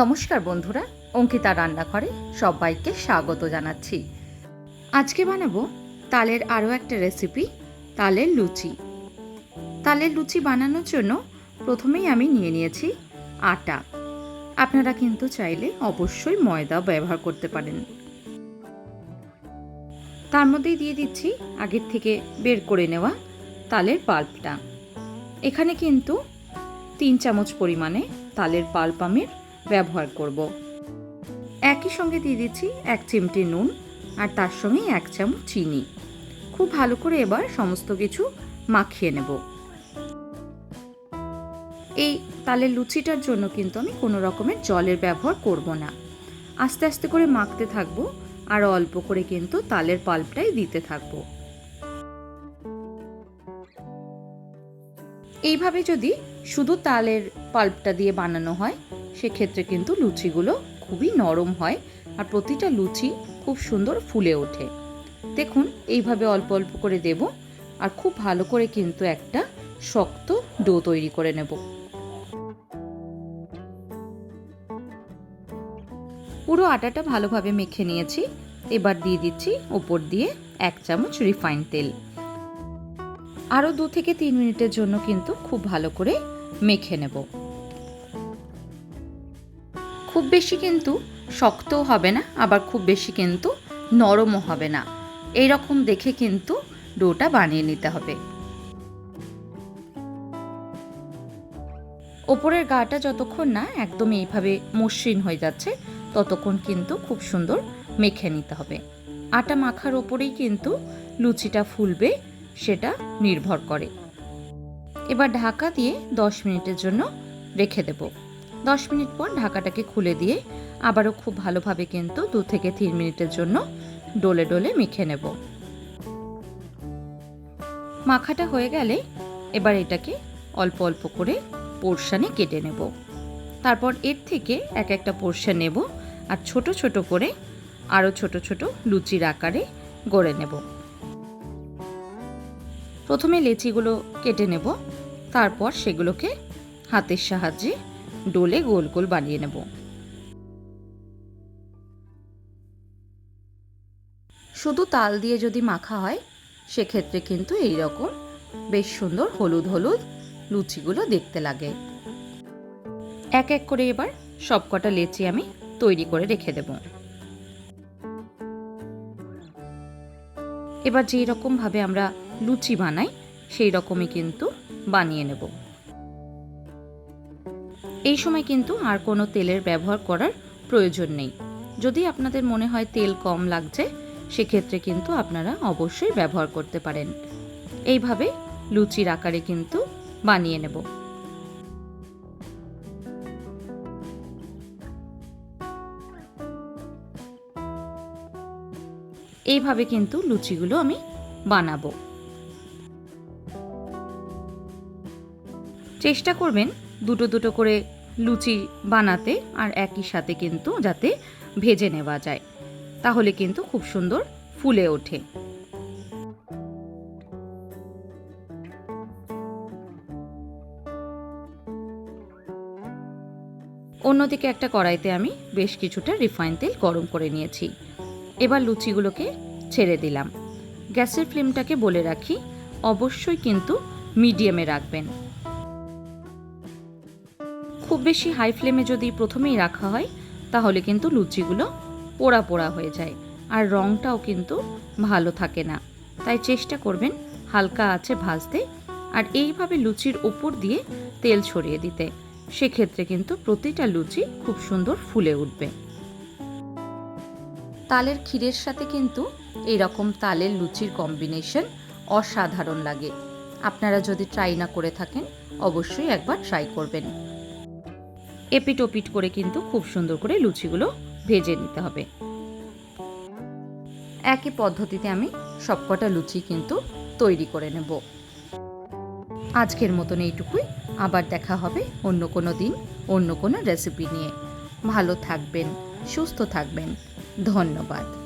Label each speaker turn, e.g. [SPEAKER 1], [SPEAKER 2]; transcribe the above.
[SPEAKER 1] নমস্কার বন্ধুরা, অঙ্কিতা রান্নাঘরে সবাইকে স্বাগত জানাচ্ছি। আজকে বানাবো তালের আরও একটা রেসিপি তালের লুচি। তালের লুচি বানানোর জন্য প্রথমেই আমি নিয়ে নিয়েছি আটা। আপনারা কিন্তু চাইলে অবশ্যই ময়দা ব্যবহার করতে পারেন। তার মধ্যেই দিয়ে দিচ্ছি আগের থেকে বের করে নেওয়া তালের পাল্পটা। এখানে কিন্তু তিন চামচ পরিমাণে তালের পাল্প আমি ব্যবহার করব। একই সঙ্গে দিয়ে দিচ্ছি এক চিমটি নুন আর তার সঙ্গে এক চামচ চিনি। খুব ভালো করে এবার সমস্ত কিছু মাখিয়ে নেব। এই তালের লুচিটার জন্য কিন্তু আমি কোনো রকমের জলের ব্যবহার করব না। আস্তে আস্তে করে মাখতে থাকব আর অল্প করে কিন্তু তালের পাল্পটাই দিতে থাকব। এইভাবে যদি শুধু তালের পাল্পটা দিয়ে বানানো হয় সেক্ষেত্রে কিন্তু লুচিগুলো খুবই নরম হয় আর প্রতিটা লুচি খুব সুন্দর ফুলে ওঠে। দেখুন, এইভাবে অল্প অল্প করে দেব আর খুব ভালো করে কিন্তু একটা শক্ত ডো তৈরি করে নেব। পুরো আটাটা ভালোভাবে মেখে নিয়েছি। এবার দিয়ে দিচ্ছি ওপর দিয়ে এক চামচ রিফাইন তেল। আরও দু থেকে তিন মিনিটের জন্য কিন্তু খুব ভালো করে মেখে নেব। খুব বেশি কিন্তু শক্তও হবে না, আবার খুব বেশি কিন্তু নরমও হবে না। এই রকম দেখে কিন্তু ডোটা বানিয়ে নিতে হবে। ওপরের গাটা যতক্ষণ না একদম এইভাবে মসৃণ হয়ে যাচ্ছে, ততক্ষণ কিন্তু খুব সুন্দর মেখে নিতে হবে। আটা মাখার ওপরেই কিন্তু লুচিটা ফুলবে, সেটা নির্ভর করে। এবার ঢাকা দিয়ে দশ মিনিটের জন্য রেখে দেব। দশ মিনিট পর ঢাকাটাকে খুলে দিয়ে আবারও খুব ভালোভাবে কিন্তু দু থেকে তিন মিনিটের জন্য ডোলে ডোলে মেখে নেব। মাখাটা হয়ে গেলে এবার এটাকে অল্প অল্প করে পোর্শানে কেটে নেব। তারপর এর থেকে এক একটা পোর্শন নেব আর ছোট ছোট করে আরও ছোট ছোট লুচির আকারে গড়ে নেব। প্রথমে লেচিগুলো কেটে নেব, তারপর সেগুলোকে হাতের সাহায্যে ডোলে গোল গোল বানিয়ে নেব। শুধু তাল দিয়ে যদি মাখা হয়, সেক্ষেত্রে কিন্তু এই রকম বেশ সুন্দর হলুদ হলুদ লুচিগুলো দেখতে লাগে। এক এক করে এবার সবকটা লেচি আমি তৈরি করে রেখে দেব। এবার যেই রকম ভাবে আমরা লুচি বানাই, সেই রকমই কিন্তু বানিয়ে নেব। এই সময় কিন্তু আর কোনো তেলের ব্যবহার করার প্রয়োজন নেই। যদি আপনাদের মনে হয় তেল কম লাগছে, সেক্ষেত্রে কিন্তু আপনারা অবশ্যই ব্যবহার করতে পারেন। এইভাবে লুচির আকারে কিন্তু বানিয়ে নেব। এইভাবে কিন্তু লুচিগুলো আমি বানাবো। চেষ্টা করবেন দুটো দুটো করে লুচি বানাতে আর একই সাথে কিন্তু যাতে ভেজে নেওয়া যায়। তাহলে কিন্তু খুব সুন্দর ফুলে ওঠে। অন্যদিকে একটা কড়াইতে আমি বেশ কিছুটা রিফাইন তেল গরম করে নিয়েছি। এবার লুচিগুলোকে ছেড়ে দিলাম। গ্যাসের ফ্লেমটাকে বলে রাখি, অবশ্যই কিন্তু মিডিয়ামে রাখবেন। খুব বেশি হাই ফ্লেমে যদি প্রথমেই রাখা হয়, তাহলে কিন্তু লুচিগুলো পোড়া পোড়া হয়ে যায় আর রঙটাও কিন্তু ভালো থাকে না। তাই চেষ্টা করবেন হালকা আছে ভাজতে আর এইভাবে লুচির ওপর দিয়ে তেল ছড়িয়ে দিতে। সেক্ষেত্রে কিন্তু প্রতিটা লুচি খুব সুন্দর ফুলে উঠবে। তালের ক্ষীরের সাথে কিন্তু এই রকম তালের লুচির কম্বিনেশন অসাধারণ লাগে। আপনারা যদি ট্রাই না করে থাকেন, অবশ্যই একবার ট্রাই করবেন। এপিট ওপিট করে কিন্তু খুব সুন্দর করে লুচিগুলো ভেজে নিতে হবে। একই পদ্ধতিতে আমি সবকটা লুচি কিন্তু তৈরি করে নেব। আজকের মতন এইটুকুই। আবার দেখা হবে অন্য কোনো দিন, অন্য কোনো রেসিপি নিয়ে। ভালো থাকবেন, সুস্থ থাকবেন। ধন্যবাদ।